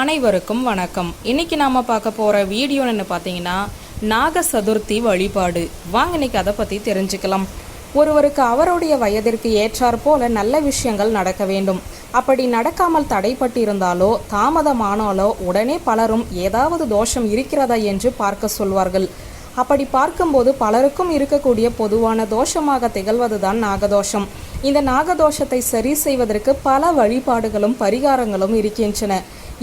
அனைவருக்கும் வணக்கம். இன்னைக்கு நாம பார்க்க போற வீடியோன்னு பார்த்தீங்கன்னா நாக சதுர்த்தி வழிபாடு. வாங்க இன்னைக்கு அதை பத்தி தெரிஞ்சுக்கலாம். ஒருவருக்கு அவருடைய வயதிற்கு ஏற்றாற் போல நல்ல விஷயங்கள் நடக்க வேண்டும். அப்படி நடக்காமல் தடைப்பட்டிருந்தாலோ தாமதமானாலோ உடனே பலரும் ஏதாவது தோஷம் இருக்கிறதா என்று பார்க்க சொல்வார்கள். அப்படி பார்க்கும்போது பலருக்கும் இருக்கக்கூடிய பொதுவான தோஷமாக திகழ்வதுதான் நாகதோஷம். இந்த நாகதோஷத்தை சரி செய்வதற்கு பல வழிபாடுகளும் பரிகாரங்களும் இருக்கின்றன.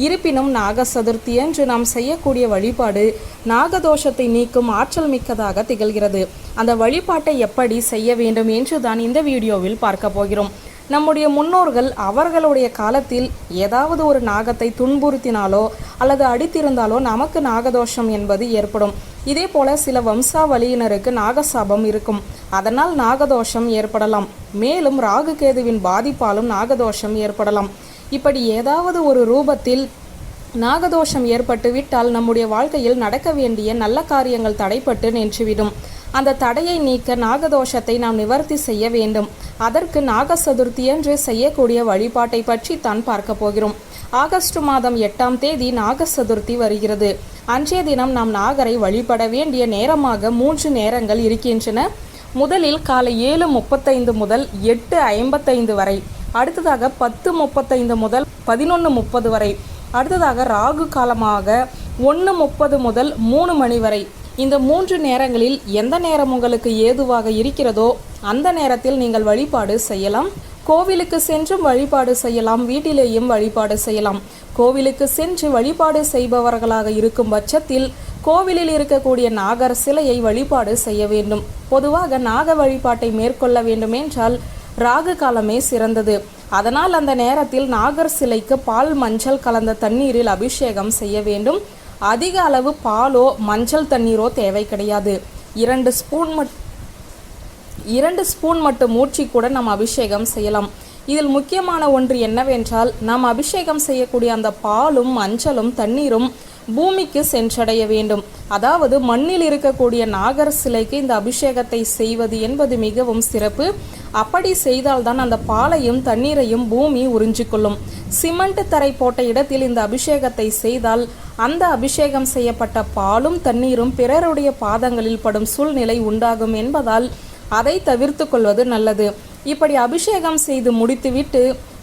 இருப்பினும் நாக சதுர்த்தி என்று நாம் செய்யக்கூடிய வழிபாடு நாகதோஷத்தை நீக்கும் ஆற்றல் மிக்கதாக திகழ்கிறது. அந்த வழிபாட்டை எப்படி செய்ய வேண்டும் என்று தான் இந்த வீடியோவில் பார்க்க போகிறோம். நம்முடைய முன்னோர்கள் அவர்களுடைய காலத்தில் ஏதாவது ஒரு நாகத்தை துன்புறுத்தினாலோ அல்லது அடித்திருந்தாலோ நமக்கு நாகதோஷம் என்பது ஏற்படும். இதே போல சில வம்சாவளியினருக்கு நாகசாபம் இருக்கும். அதனால் நாகதோஷம் ஏற்படலாம். மேலும் ராகுகேதுவின் பாதிப்பாலும் நாகதோஷம் ஏற்படலாம். இப்படி ஏதாவது ஒரு ரூபத்தில் நாகதோஷம் ஏற்பட்டு விட்டால் நம்முடைய வாழ்க்கையில் நடக்க வேண்டிய நல்ல காரியங்கள் தடைப்பட்டு நின்றுவிடும். அந்த தடையை நீக்க நாகதோஷத்தை நாம் நிவர்த்தி செய்ய வேண்டும். அதற்கு நாக சதுர்த்தி என்று செய்யக்கூடிய வழிபாட்டை பற்றி தான் பார்க்க போகிறோம். ஆகஸ்ட் மாதம் எட்டாம் தேதி நாக சதுர்த்தி வருகிறது. அன்றைய தினம் நாம் நாகரை வழிபட வேண்டிய நேரமாக மூன்று நேரங்கள் இருக்கின்றன. முதலில் காலை ஏழு முப்பத்தைந்து முதல் எட்டு ஐம்பத்தைந்து வரை அடுத்ததாக பத்து முப்பத்தைந்து முதல் பதினொன்று முப்பது வரை அடுத்ததாக ராகு காலமாக ஒன்று முப்பது முதல் மூணு மணி வரை இந்த மூன்று நேரங்களில் எந்த நேரம் உங்களுக்கு ஏதுவாக இருக்கிறதோ அந்த நேரத்தில் நீங்கள் வழிபாடு செய்யலாம். கோவிலுக்கு சென்றும் வழிபாடு செய்யலாம். வீட்டிலேயும் வழிபாடு செய்யலாம். கோவிலுக்கு சென்று வழிபாடு செய்பவர்களாக இருக்கும் பட்சத்தில் கோவிலில் இருக்கக்கூடிய நாகர் சிலையை வழிபாடு செய்ய வேண்டும். பொதுவாக நாக வழிபாட்டை மேற்கொள்ள வேண்டும் என்றால் ராகு காலமே சிறந்தது. அதனால் அந்த நேரத்தில் நாகர் சிலைக்கு பால் மஞ்சள் கலந்த தண்ணீரில் அபிஷேகம் செய்ய வேண்டும். அதிக அளவு பாலோ மஞ்சள் தண்ணீரோ தேவை கிடையாது. இரண்டு ஸ்பூன் மட் இரண்டு ஸ்பூன் மட்டும் ஊற்றி கூட நாம் அபிஷேகம் செய்யலாம். இதில் முக்கியமான ஒன்று என்னவென்றால் நாம் அபிஷேகம் செய்யக்கூடிய அந்த பாலும் மஞ்சளும் தண்ணீரும் பூமிக்கு சென்றடைய வேண்டும். அதாவது மண்ணில் இருக்கக்கூடிய நாகர் சிலைக்கு இந்த அபிஷேகத்தை செய்வது என்பது மிகவும் சிறப்பு. அப்படி செய்தால்தான் அந்த பாலையும் தண்ணீரையும் பூமி உறிஞ்சிக்கொள்ளும். சிமெண்ட் தரை போட்ட இடத்தில் இந்த அபிஷேகத்தை செய்தால் அந்த அபிஷேகம் செய்யப்பட்ட பாலும் தண்ணீரும் பிறருடைய பாதங்களில் படும் சூழ்நிலை உண்டாகும் என்பதால் அதை தவிர்த்து கொள்வது நல்லது. இப்படி அபிஷேகம் செய்து முடித்துவிட்டு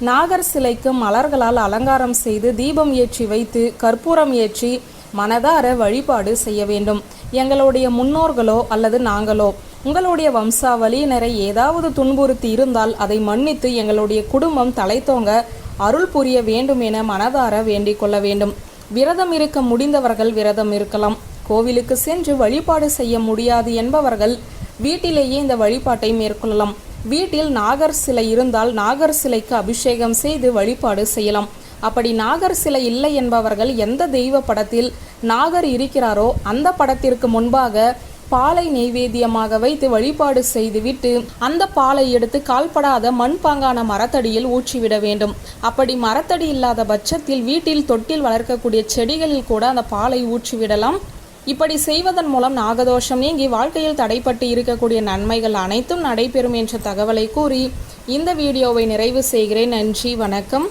நாகர் சிலைக்கு மலர்களால் அலங்காரம் செய்து தீபம் ஏற்றி வைத்து கற்பூரம் ஏற்றி மனதார வழிபாடு செய்ய வேண்டும். எங்களுடைய முன்னோர்களோ அல்லது நாங்களோ உங்களுடைய வம்சாவளியினரை ஏதாவது துன்புறுத்தி இருந்தால் அதை மன்னித்து எங்களுடைய குடும்பம் தலைத்தோங்க அருள் புரிய வேண்டும் என மனதார வேண்டிக் கொள்ள வேண்டும். விரதம் இருக்க முடிந்தவர்கள் விரதம் இருக்கலாம். கோவிலுக்கு சென்று வழிபாடு செய்ய முடியாது என்பவர்கள் வீட்டிலேயே இந்த வழிபாட்டை மேற்கொள்ளலாம். வீட்டில் நாகர் சிலை இருந்தால் நாகர் சிலைக்கு அபிஷேகம் செய்து வழிபாடு செய்யலாம். அப்படி நாகர் சிலை இல்லை என்பவர்கள் எந்த தெய்வ படத்தில் நாகர் இருக்கிறாரோ அந்த படத்திற்கு முன்பாக பாலை நெய்வேத்தியமாக வைத்து வழிபாடு செய்துவிட்டு அந்த பாலை எடுத்து கால்படாத மண்பாங்கான மரத்தடியில் ஊற்றிவிட வேண்டும். அப்படி மரத்தடி இல்லாத பட்சத்தில் வீட்டில் தொட்டில் வளர்க்கக்கூடிய செடிகளில் கூட அந்த பாலை ஊற்றிவிடலாம். இப்படி செய்வதன் மூலம் நாகதோஷம் நீங்கி வாழ்க்கையில் தடைப்பட்டு இருக்கக்கூடிய நன்மைகள் அனைத்தும் நடைபெறும் என்ற தகவலை கூறி இந்த வீடியோவை நிறைவு செய்கிறேன். நன்றி வணக்கம்.